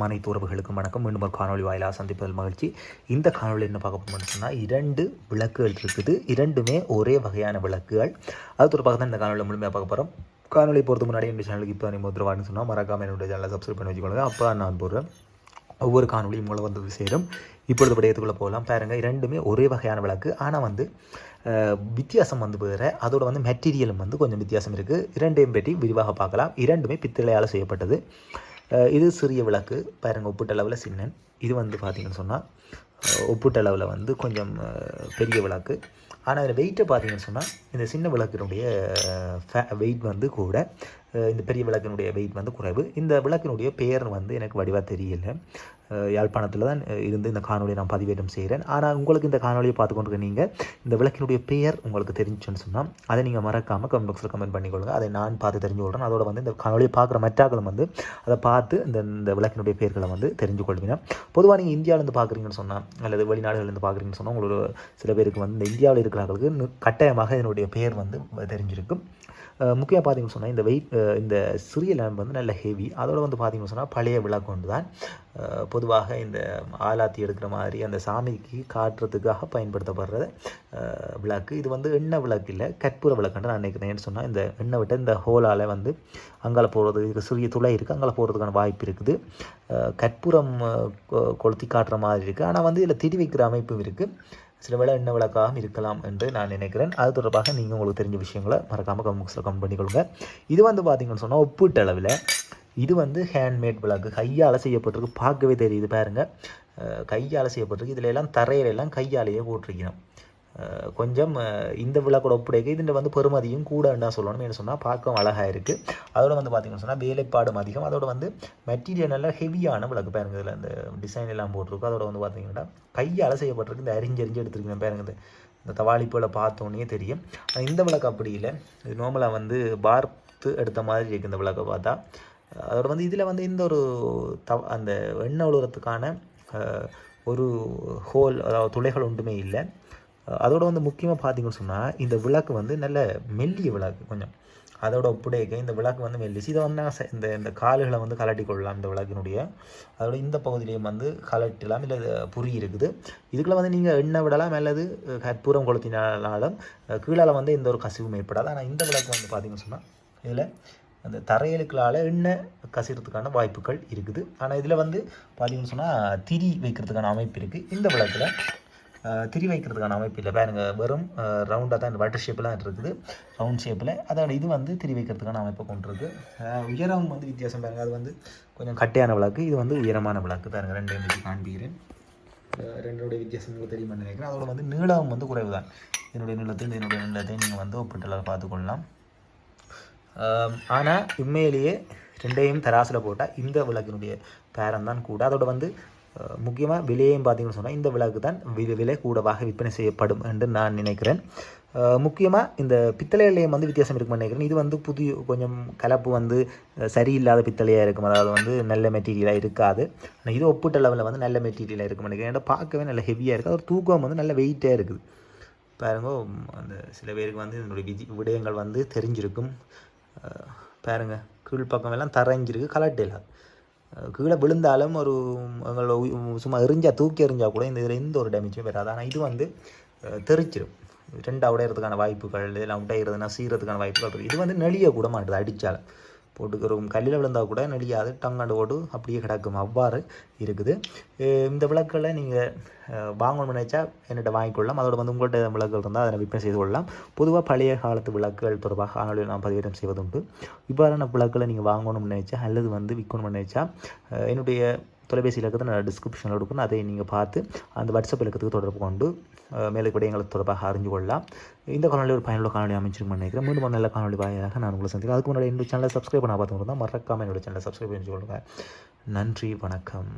பேசும் அனைத்து உறவுகளுக்கும் வணக்கம். மீண்டும் ஒரு காணொலி வாயிலாக சந்திப்பதில் மகிழ்ச்சி. இந்த காணொலி என்ன பார்க்க போகணும்னு சொன்னால் இரண்டு விளக்குகள் இருக்குது. இரண்டுமே ஒரே வகையான விளக்குகள். அது தொடர்பாக தான் இந்த காணொலி முழுமையாக பார்க்க போகிறோம் காணொலி போகிறது முன்னாடி என்னுடைய சேனலுக்கு இப்போ நீ முதல்வான்னு சொன்னால் மறக்காமல் என்னுடைய சேனலை சப்ஸ்கிரைப் பண்ணி வச்சுக்கோங்க. அப்போ தான் நான் போடுறேன் ஒவ்வொரு காணொலியும் மூலம் வந்து சேரும். இப்பொழுது விடயத்துக்குள்ளே போகலாம். பாருங்கள் இரண்டுமே ஒரே வகையான விளக்கு. ஆனால் வந்து வித்தியாசம் வந்து வேறு. அதோட வந்து மெட்டீரியலும் வந்து கொஞ்சம் வித்தியாசம் இருக்குது இரண்டையும் பற்றி விரிவாக பார்க்கலாம். இரண்டுமே பித்தளையால் செய்யப்பட்டது. இது சிறிய விளக்கு. பாருங்க ஒப்பீட்டளவில் சின்னன். இது வந்து பார்த்தீங்கன்னு சொன்னால் ஒப்பீட்டளவில் வந்து கொஞ்சம் பெரிய விளக்கு. ஆனால் இதில் வெயிட்டை பார்த்தீங்கன்னு சொன்னால் இந்த சின்ன விளக்கினுடைய வெயிட் வந்து கூட இந்த பெரிய விளக்கினுடைய வெயிட் வந்து குறைவு. இந்த விளக்கினுடைய பெயர் வந்து எனக்கு வடிவாக தெரியல. யாழ்ப்பாணத்தில் தான் இருந்து இந்த காணொலியை நான் பதிவேற்றம் செய்கிறேன் ஆனால் உங்களுக்கு இந்த காணொலியை பார்த்து கொண்டிருக்க நீங்கள் இந்த விளக்கினுடைய பெயர் உங்களுக்கு தெரிஞ்சுன்னு சொன்னால் அதை நீங்கள் மறக்காமல் கமெண்ட் பாக்ஸில் கமெண்ட் பண்ணிக்கொள்ளுங்க. அதை நான் பார்த்து தெரிஞ்சு கொள்கிறேன் அதோட வந்து இந்த காணொலியை பார்க்குற மற்றாக்களும் வந்து அதை பார்த்து இந்த இந்த விளக்கினுடைய பெயர்களை வந்து தெரிஞ்சு கொள்வீங்க பொதுவாக நீங்கள் இந்தியாவிலேருந்து பார்க்குறீங்கன்னு சொன்னால் அல்லது வெளிநாடுகள்லேருந்து பார்க்குறீங்கன்னு சொன்னால் உங்களுக்கு சில பேருக்கு வந்து இந்த இந்தியாவில் இருக்கிறவர்களுக்கு கட்டாயமாக இதனுடைய பெயர் வந்து தெரிஞ்சிருக்கும். முக்கியமாக பார்த்தீங்கன்னு சொன்னால் இந்த வெயிட் இந்த சிறிய லேம்ப் வந்து நல்ல ஹெவி அதோடு வந்து பார்த்தீங்கன்னு சொன்னால் பழைய விளக்கு ஒன்று தான் பொதுவாக இந்த ஆலாத்தி எடுக்கிற மாதிரி அந்த சாமிக்கு காட்டுறதுக்காக பயன்படுத்தப்படுற விளக்கு. இது வந்து எண்ணெய் விளக்கு இல்லை கற்பூர விளக்குன்னு நான் நினைக்கிறேன் ஏன்னு சொன்னால் இந்த எண்ணெய் விட்ட இந்த ஹோலால் வந்து அங்கால போகிறது இருக்குது சிறிய துளை இருக்குது அங்கால போகிறதுக்கான வாய்ப்பு இருக்குது. கற்பூரம் கொ- கொளுத்தி காட்டுற மாதிரி இருக்குது ஆனால் வந்து இதில் திடி வைக்கிற அமைப்பும் இருக்குது சில வேளை என்ன விளக்காகவும் இருக்கலாம் என்று நான் நினைக்கிறேன். அது தொடர்பாக நீங்கள் உங்களுக்கு தெரிஞ்ச விஷயங்களை மறக்காமல் கமெண்ட்ஸில் கமெண்ட் பண்ணிக்கொள்ளுங்க. இது வந்து பார்த்தீங்கன்னு சொன்னால் ஒப்பீட்டளவில் இது வந்து ஹேண்ட்மேட் விளக்கு. கையால் செய்யப்பட்டிருக்கு. பார்க்கவே தெரியுது பாருங்கள் கையால் செய்யப்பட்டிருக்கு. இதில் எல்லாம் தரையில எல்லாம் கையாலேயே போட்டிருக்கணும். கொஞ்சம் இந்த விளக்கோட ஒப்படைக்க இதுன்ற வந்து பெருமதியும் கூடன்னு தான் சொல்லணும். என்ன சொன்னால் பார்க்கவும் அழகாக இருக்குது அதோட வந்து பார்த்தீங்கன்னு சொன்னால் வேலைப்பாடும் அதிகம். அதோட வந்து மெட்டீரியல் நல்லா ஹெவியான விளக்கு பாருங்க. இதில் அந்த டிசைன் எல்லாம் போட்டிருக்கும் அதோட வந்து பார்த்தீங்கன்னா கையால் செய்யப்பட்டிருக்கு. இந்த அரிஞ்சு அரிஞ்சு எடுத்துருக்கேன் பாருங்க. இந்த இந்த தவாளிப்புகளை பார்த்தோன்னே தெரியும். இந்த விளக்கு அப்படி இல்லை. இது நார்மலாக வந்து பார்த்து எடுத்த மாதிரி இருக்குது இந்த விளக்கை பார்த்தா. அதோட வந்து இதில் வந்து இந்த ஒரு தவ அந்த எண்ணெய் உழுறதுக்கான ஒரு ஹோல் அதாவது துளைகள் ஒன்றுமே இல்லை. அதோட வந்து முக்கியமாக பார்த்தீங்கன்னு சொன்னால் இந்த விளக்கு வந்து நல்ல மெல்லிய விளக்கு கொஞ்சம். அதோட ஒப்புடைக்க இந்த விளக்கு வந்து மெல்லிச்சு இதை வந்து நான் இந்த இந்த கால்களை வந்து கலட்டி கொள்ளலாம் இந்த விளக்கினுடைய. அதோட இந்த பகுதியிலையும் வந்து கலட்டலாம் இல்லை புரி இருக்குது. இதுக்குள்ள வந்து நீங்கள் எண்ணெய் விடலாம் அல்லது கற்பூரம் கொளுத்தினாலும் கீழால் வந்து எந்த ஒரு கசிவும் ஏற்படாது. ஆனால் இந்த விளக்கு வந்து பார்த்தீங்கன்னு சொன்னால் இதில் அந்த தரையலுக்களால் எண்ணெய் கசிறதுக்கான வாய்ப்புகள் இருக்குது. ஆனால் இதில் வந்து பார்த்தீங்கன்னு சொன்னால் திரி வைக்கிறதுக்கான அமைப்பு இருக்குது இந்த விளக்கில் திரி வைக்கிறதுக்கான அமைப்பு இல்லை. பாருங்க வெறும் ரவுண்டாக தான் இந்த வாட்டர் ஷேப்பில் இருக்குது. ரவுண்ட் ஷேப்பில் அதோட இது வந்து திரி வைக்கிறதுக்கான அமைப்பை கொண்டிருக்கு. உயரம் வந்து வித்தியாசம் பாருங்க. அது வந்து கொஞ்சம் கட்டையான விளக்கு. இது வந்து உயரமான விளக்கு. பாருங்க ரெண்டையும் வச்சு காண்பிக்கிறேன். ரெண்டோடைய வித்தியாசம் உங்களுக்கு தெரியுமான்னு நினைக்கிறேன் அதோட வந்து நீளம் வந்து குறைவு தான் இதனுடைய நீளத்தையும் இதனுடைய நீளத்தையும் நீங்கள் வந்து ஒப்பிட்டு பார்த்துக்கொள்ளலாம். ஆனால் உண்மையிலேயே ரெண்டையும் தராசில் போட்டால் இந்த விளக்கினுடைய பேரம் தான் கூட அதோட வந்து முக்கியமாக விலையையும் பார்த்தீங்கன்னு சொன்னால் இந்த விளக்கு தான் வி- விலை கூடவாக விற்பனை செய்யப்படும் என்று நான் நினைக்கிறேன். முக்கியமாக இந்த பித்தளையிலையும் வந்து வித்தியாசம் இருக்குன்னு நினைக்கிறேன். இது வந்து புதிய கொஞ்சம் கலப்பு வந்து சரியில்லாத பித்தளையாக இருக்கும். அதாவது வந்து நல்ல மெட்டீரியலாக இருக்காது. ஆனால் இது ஒப்பிட்ட லெவலில் வந்து நல்ல மெட்டீரியலாக இருக்கும் நினைக்கிறேன். ஏன்னா பார்க்கவே நல்ல ஹெவியாக இருக்குது ஒரு தூக்கம் வந்து நல்ல வெயிட்டாக இருக்குது. பாருங்க அந்த சில பேருக்கு வந்து இதனுடைய விதி விடயங்கள் வந்து தெரிஞ்சிருக்கும். பாருங்கள் பாருங்க கீழ்ப்பக்கம் எல்லாம் தரைஞ்சிருக்கு கலட்டில கீழே விழுந்தாலும் ஒரு எங்களை சும்மா எரிஞ்சா தூக்கி எறிஞ்சால் கூட இந்த இதில் எந்த ஒரு டேமேஜும் வராது. ஆனால் இது வந்து தெரிச்சிடும் தெரிச்சிரும் உடையிறதுக்கான வாய்ப்புகள் இதெல்லாம் உடையிறதுனா சீரதுக்கான வாய்ப்புகள் இருக்குது இது வந்து நெளிய கூட மாட்டுது அடித்தாலும் போட்டுக்கிறோம். கல்லில் விழுந்தால் கூட நெளியாது. டங்காண்டு ஓடு அப்படியே கிடக்கும். அவ்வாறு இருக்குது. இந்த விளக்குகளை நீங்கள் வாங்கணும்னு நினைச்சா என்கிட்ட வாங்கிக்கொள்ளலாம். அதோட வந்து உங்கள்கிட்ட விளக்குகள் இருந்தால் அதை விற்பனை செய்து கொள்ளலாம். பொதுவாக பழைய காலத்து விளக்குகள் தொடர்பாக காணொலியில் நான் பதிவேற்றம் செய்வதுண்டு. இவ்வாறான விளக்குகளை நீங்கள் வாங்கணும்னு நினைச்சா அல்லது வந்து விற்கணும்னு நினைச்சா என்னுடைய தொலைபேசி இலக்கத்தை நான் டிஸ்கிரிப்ஷனில் கொடுக்கணும். அதை நீங்கள் பார்த்து அந்த வாட்ஸ்அப் இலக்கத்துக்கு தொடர்பு கொண்டு மேலே விடயங்களை தொடர்பாக அறிஞ்சு கொள்ளலாம். இந்த காணொலி ஒரு பயனுள்ள காணொலி அமைச்சிருக்கும்னு நினைக்கிறேன். மீண்டும் நல்ல காணொலி வாயிலாக நான் உங்களை சந்திக்கிறேன். அதுக்கு முன்னாடி என்னோட சேனலை சப்ஸ்கிரைப் பண்ண பார்த்துருந்தா மறக்காமல் என்னோட சேனலை சப்ஸ்கிரைப் பண்ணி கொள்ளுங்கள் நன்றி வணக்கம்.